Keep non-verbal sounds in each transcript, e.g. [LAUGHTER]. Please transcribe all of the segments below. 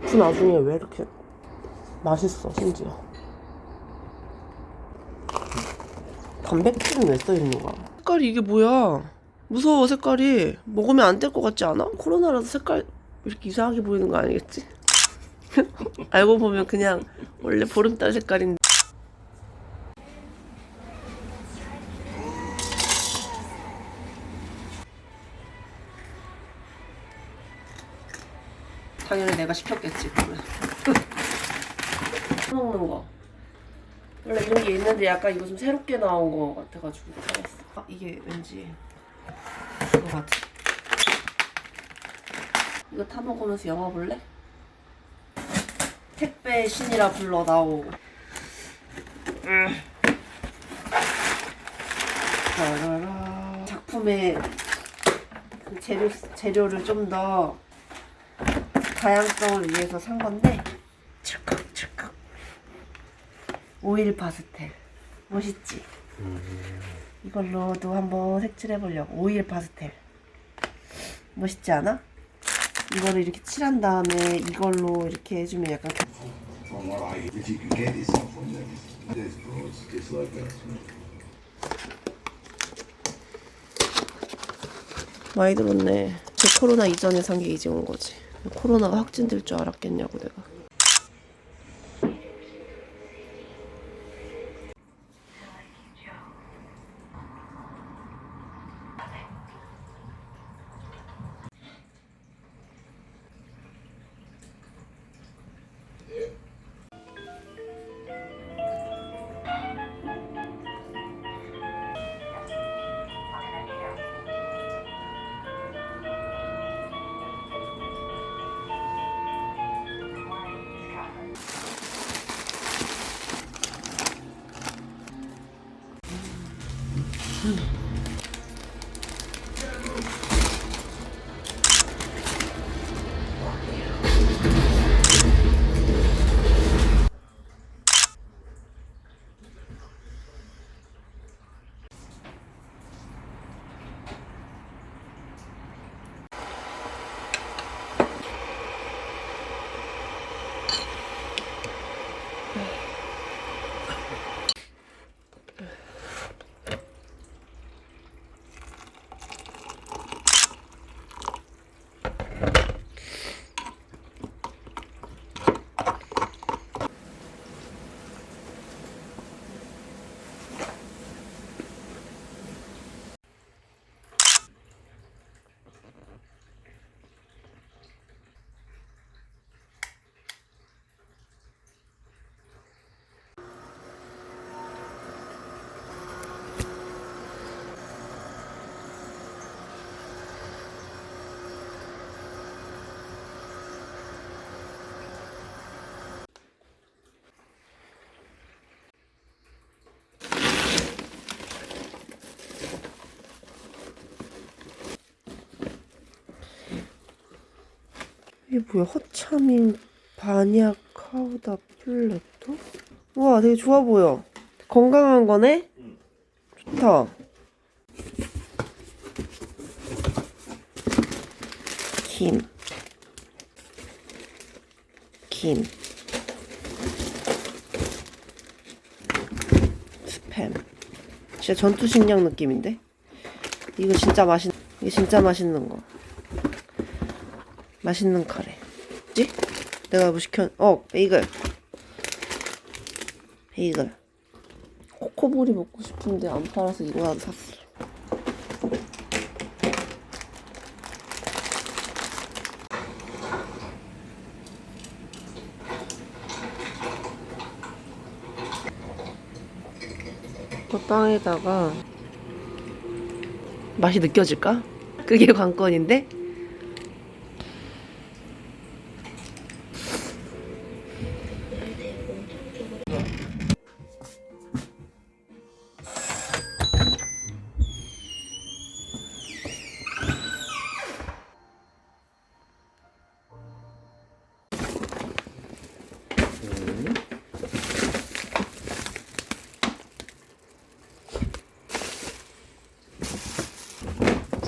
그 나중에 왜 이렇게 맛있어 심지어 단백질은 왜 써있는 거야? 색깔이 이게 뭐야 무서워 색깔이 먹으면 안 될 것 같지 않아? 코로나라서 색깔 이렇게 이상하게 보이는 거 아니겠지? [LAUGHS] 알고 보면 그냥 원래 보름달 색깔인데 당연히 내가 시켰겠지 그러면 먹는 [LAUGHS] 거. 원래 이런 게 있는데 약간 이거 좀 새롭게 나온 거 같아가지고 사봤어. 아, 이게 왠지 그거 같아. 이거 타 먹으면서 영화 볼래? 택배 신이라 불러 나오고. 음. 작품의 그 재료, 재료를 좀 더 다양성을 위해서 산 건데 칠칵 칠칵 오일 파스텔 멋있지? 이걸로도 한번 색칠해 보려고 오일 파스텔 멋있지 않아? 이거를 이렇게 칠한 다음에 이걸로 이렇게 해주면 약간. 많이 들었네. 제 코로나 이전에 산 게 이제 온 거지. 코로나가 확진될 줄 알았겠냐고 내가. 음. 이게 뭐야? 허차민 바니아 카우다 플레토? 우와 되게 좋아 보여. 건강한 거네? 좋다. 김. 김. 스팸. 진짜 전투식량 느낌인데? 이거 진짜 맛있, 이게 진짜 맛있는 거. 맛있는 카레. 뭐지? 내가 뭐 시켜? 어, 베이글. 베이글. 코코볼이 먹고 싶은데 안 팔아서 이거라도 샀어. 그 빵에다가 맛이 느껴질까? 그게 [LAUGHS] 관건인데?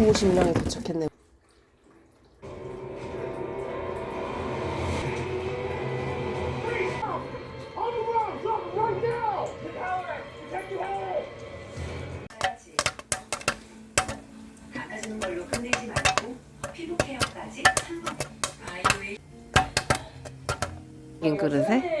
950량에 도착했네요. 인 그릇에?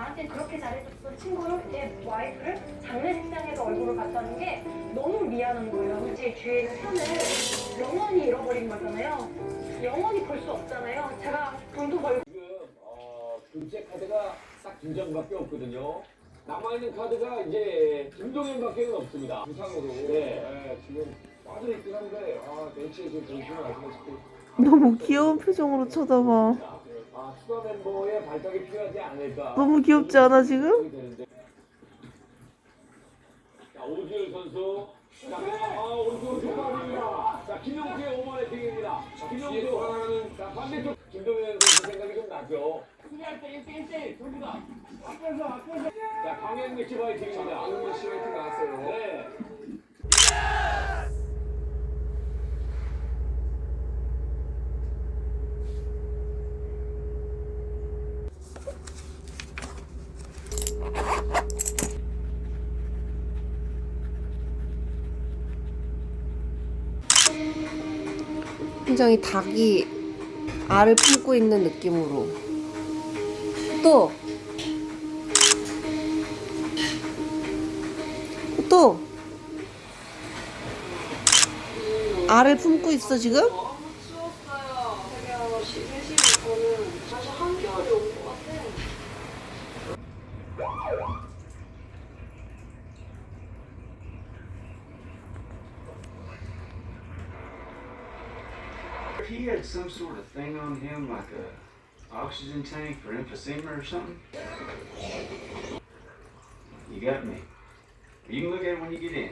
나한테 그렇게 잘해줬던 친구를 내 와이프를 장례식장에서 얼굴을 봤다는 게 너무 미안한 거예요. 제 뒤에 있는 편을 영원히 잃어버린 거잖아요. 영원히 볼 수 없잖아요. 제가 돈도 벌고 지금 어, 둘째 카드가 딱두 장밖에 없거든요. 남아있는 카드가 이제 김동현밖에 없습니다. 부상으로. 네. 지금 빠져 있긴 한데 아 벤치에 지금 정신을 아시다시피 너무 귀여운 표정으로 쳐다봐. 아 추가 멤버의 발탁이 필요하지 않을까. 너무 귀엽지 않아, 지금? 되는데. 자 오지열 선수. 자, 아 오른쪽 조합입니다. 자 김용수의 오버레 팅입니다. 김용수. 자 반대쪽 김동현 선수 생각이 좀 나죠. 수비할 때 1대 1대 돌리다. 앞에서 앞에서. 자 강현 매치 화이팅입니다. 강현 매치 화이팅 나왔어요. 네. 굉장히 닭이 알을 품고 있는 느낌으로 또! 또! 알을 품고 있어 지금? He had some sort of thing on him, like a oxygen tank for emphysema or something, you got me. You can look at it when you get in.